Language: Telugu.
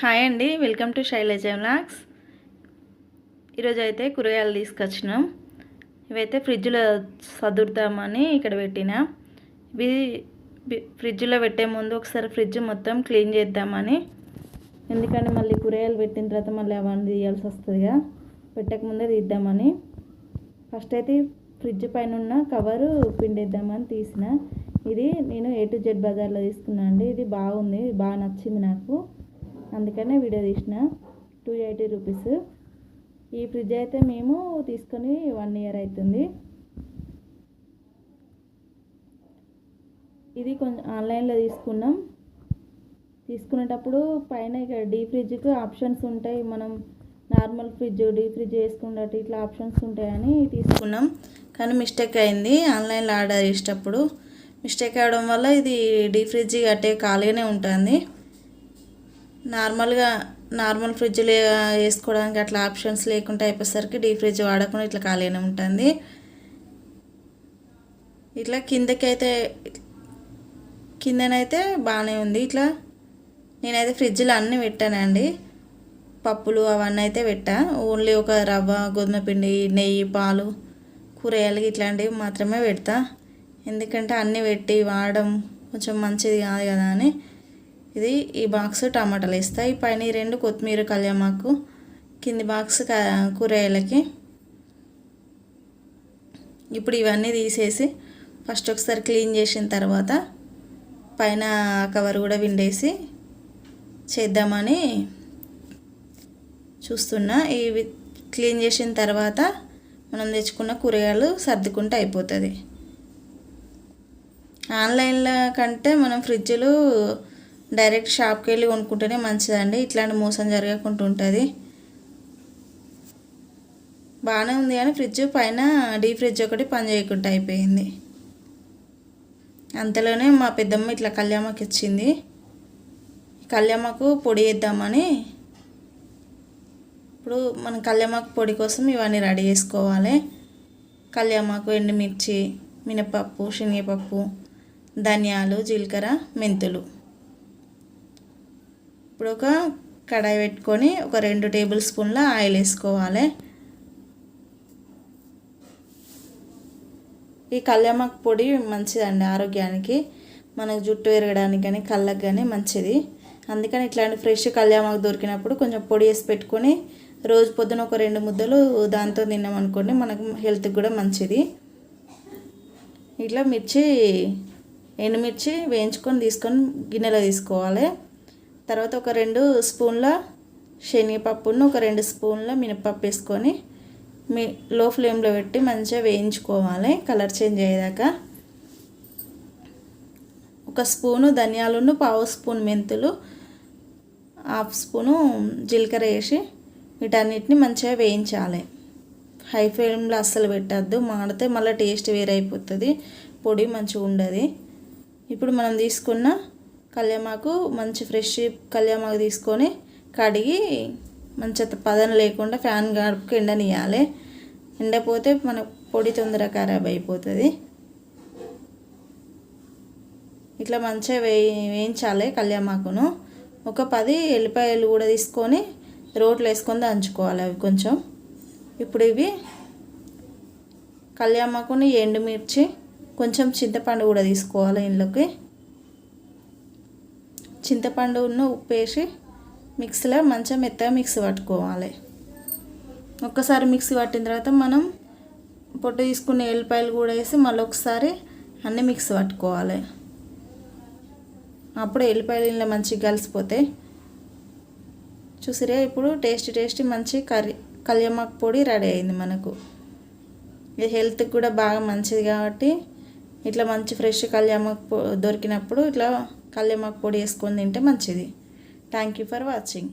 హాయ్ అండి వెల్కమ్ టు శైలజ వ్లాగ్స్ ఈరోజు అయితే కూరగాయలు తీసుకొచ్చినాం. ఇవైతే ఫ్రిడ్జ్లో సదురుతామని ఇక్కడ పెట్టిన. ఇవి ఫ్రిడ్జ్లో పెట్టే ముందు ఒకసారి ఫ్రిడ్జ్ మొత్తం క్లీన్ చేద్దామని. ఎందుకంటే మళ్ళీ కూరగాయలు పెట్టిన తర్వాత మళ్ళీ అవన్నీ తీయాల్సి వస్తుందిగా. పెట్టకముందే తీద్దామని. ఫస్ట్ అయితే ఫ్రిడ్జ్ పైన ఉన్న కవరు పిండేద్దామని తీసిన. ఇది నేను ఏ టు జెడ్ బజార్లో తీసుకున్నాను అండి. ఇది బాగుంది బాగా నచ్చింది నాకు. అందుకనే వీడియో తీసిన. టూ ఎయిటీ రూపీస్ ఈ ఫ్రిడ్జ్ అయితే మేము తీసుకొని వన్ ఇయర్ అవుతుంది ఇది కొంచెం ఆన్లైన్లో తీసుకున్నాం. తీసుకునేటప్పుడు పైన ఇక డీ ఫ్రిడ్జ్కి ఆప్షన్స్ ఉంటాయి. మనం నార్మల్ ఫ్రిడ్జ్ డీ ఫ్రిడ్జ్ వేసుకున్నట్టు ఇట్లా ఆప్షన్స్ ఉంటాయని తీసుకున్నాం. కానీ మిస్టేక్ అయింది. ఆన్లైన్లో ఆర్డర్ చేసేటప్పుడు. మిస్టేక్ అవడం వల్ల ఇది డీ ఫ్రిడ్జ్ అట్టే ఖాళీగానే ఉంటుంది. నార్మల్గా నార్మల్ ఫ్రిడ్జ్లో వేసుకోవడానికి అట్లా ఆప్షన్స్ లేకుండా అయిపోయేసరికి డీ ఫ్రిడ్జ్ వాడకుండా ఇట్లా ఖాళీనే ఉంటుంది. ఇట్లా కిందకి అయితే కిందనైతే బాగానే ఉంది. ఇట్లా నేనైతే ఫ్రిడ్జ్లో అన్నీ పెట్టానండి. పప్పులు అవన్నీ అయితే పెట్టా. ఓన్లీ ఒక రవ్వ గోధుమ పిండి నెయ్యి పాలు కూరగాయలు ఇట్లాంటివి మాత్రమే పెడతా. ఎందుకంటే అన్నీ పెట్టి వాడడం కొంచెం మంచిది కాదు కదా అని. ఇది ఈ బాక్స్ టమాటాలు వేస్తాయి పైన ఈ రెండు కొత్తిమీర కళ్యామాకు కింది బాక్స్ కూరగాయలకి. ఇప్పుడు ఇవన్నీ తీసేసి ఫస్ట్ ఒకసారి క్లీన్ చేసిన తర్వాత పైన కవర్ కూడా విండేసి చేద్దామని చూస్తున్నా. ఇవి క్లీన్ చేసిన తర్వాత మనం తెచ్చుకున్న కూరగాయలు సర్దుకుంటే అయిపోతుంది. ఆన్లైన్లో కంటే మనం ఫ్రిడ్జ్లు డైరెక్ట్ షాప్కి వెళ్ళి కొనుక్కుంటేనే మంచిదండి. ఇట్లాంటి మోసం జరగకుండా ఉంటుంది. బాగానే ఉంది కానీ ఫ్రిడ్జ్ పైన డీ ఫ్రిడ్జ్ ఒకటి పని చేయకుండా అయిపోయింది. అంతలోనే మా పెద్దమ్మ ఇట్లా కళ్యామకి ఇచ్చింది. కళ్యామకు పొడి వేద్దామని ఇప్పుడు మన కళ్యామాకు పొడి కోసం ఇవన్నీ రెడీ చేసుకోవాలి. కళ్యామాకు ఎండుమిర్చి మినపప్పు శనగపప్పు ధనియాలు జీలకర్ర మెంతులు. ఇప్పుడు ఒక కడాయి పెట్టుకొని ఒక రెండు టేబుల్ స్పూన్ల ఆయిల్ వేసుకోవాలి. ఈ కళ్యామాకు పొడి మంచిదండి ఆరోగ్యానికి మనకు జుట్టు పెరగడానికి కానీ కళ్ళకు కానీ మంచిది. అందుకని ఇట్లాంటి ఫ్రెష్ కళ్యామాకు దొరికినప్పుడు కొంచెం పొడి వేసి పెట్టుకొని రోజు పొద్దున ఒక రెండు ముద్దలు దాంతో తిన్నామనుకోండి మనకు హెల్త్కి కూడా మంచిది. ఇట్లా మిర్చి ఎండుమిర్చి వేయించుకొని తీసుకొని గిన్నెలో తీసుకోవాలి. తర్వాత ఒక రెండు స్పూన్ల శనగపప్పును ఒక రెండు స్పూన్ల మినపప్పు వేసుకొని మీ లో ఫ్లేమ్లో పెట్టి మంచిగా వేయించుకోవాలి కలర్ చేంజ్ అయ్యేదాకా. ఒక స్పూను ధనియాలను పావు స్పూన్ మెంతులు హాఫ్ స్పూను జీలకర్ర వేసి వీటన్నిటిని మంచిగా వేయించాలి. హై ఫ్లేమ్లో అస్సలు పెట్టద్దు మాడితే మళ్ళీ టేస్ట్ వేరే అయిపోతుంది పొడి మంచిగా ఉండదు. ఇప్పుడు మనం తీసుకున్న కళ్యామాకు మంచి ఫ్రెష్ కళ్యామాకు తీసుకొని కడిగి మంచిగా పదన లేకుండా ఫ్యాన్ గడుపుకి ఎండనియాలి ఎండపోతే మన పొడి తొందర ఖరాబ్ అయిపోతుంది. ఇట్లా మంచిగా వేయి వేయించాలి కళ్యామాకును. ఒక పది ఎల్లిపాయలు కూడా తీసుకొని రోట్లో వేసుకొని దంచుకోవాలి అవి కొంచెం. ఇప్పుడు ఇవి కళ్యామాకుని ఎండుమిర్చి కొంచెం చింతపండు కూడా తీసుకోవాలి ఇంట్లోకి. చింతపండును ఉప్పు వేసి మిక్సీలో మంచిగా మెత్తగా మిక్సీ పట్టుకోవాలి. ఒక్కసారి మిక్సీ పట్టిన తర్వాత మనం పొట్టు తీసుకున్న ఎల్లిపాయలు కూడా వేసి మళ్ళీ ఒకసారి అన్నీ మిక్సీ పట్టుకోవాలి. అప్పుడు ఎల్లిపాయలు ఇలా మంచిగా కలిసిపోతాయి చూసిరే ఇప్పుడు టేస్టీ టేస్టీ మంచి కర్రీ కళ్యామాకు పొడి రెడీ అయింది మనకు. ఇది హెల్త్కి కూడా బాగా మంచిది కాబట్టి ఇట్లా మంచి ఫ్రెష్ కళ్యామాకు పొ- దొరికినప్పుడు ఇట్లా కళ్యామాకు పొడి వేసుకొని తింటే మంచిది. Thank you for watching